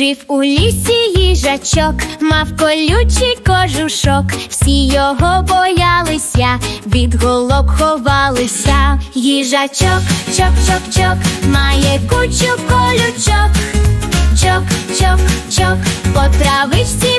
Жив у лісі їжачок, мав колючий кожушок, всі його боялися, від голок ховалися. Їжачок, чок, чок, чок, має кучу колючок, чок, чок, чок, по травичці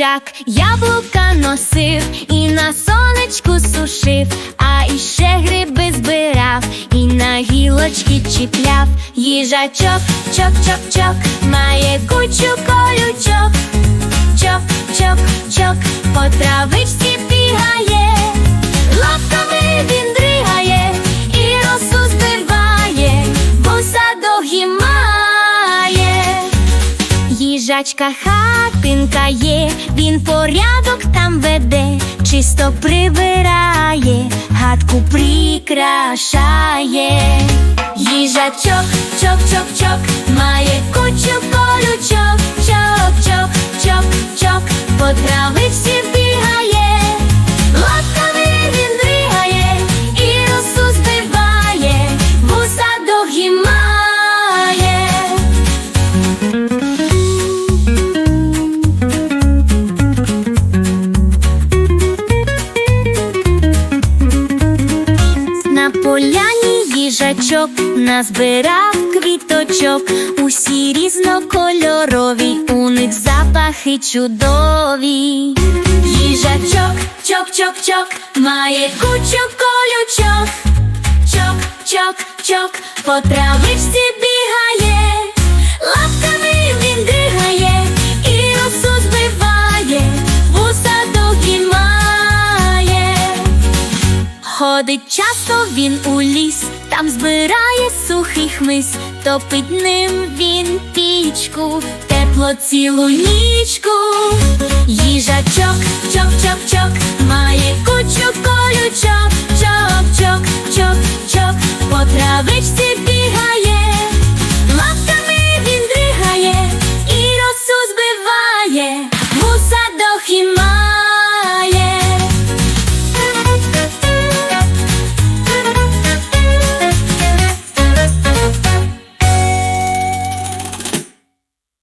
Їжак яблука носив і на сонечку сушив, а іще гриби збирав і на гілочки чіпляв. Їжачок, чок, чок, чок, має кучу колючок, чок, чок, чок, по травичці бігає, Їжачка хатинка є, він порядок там веде, чисто прибирає, гадку прикрашає. Їжачок, чок, чок, чок, має кучу колючок, чок, чок, чок, чок, по травичці бігає, лапками він дригає і росу збиває, вуса довгі має. Їжачок назбирав квіточок, усі різнокольорові, у них запахи чудові. Їжачок, чок-чок-чок, має кучу колючок, чок-чок-чок, по травичці бігає, Ходить часто він у ліс, там збирає сухий хмиз, топить ним він пічку, тепло цілу нічку. Чок-чок-чок,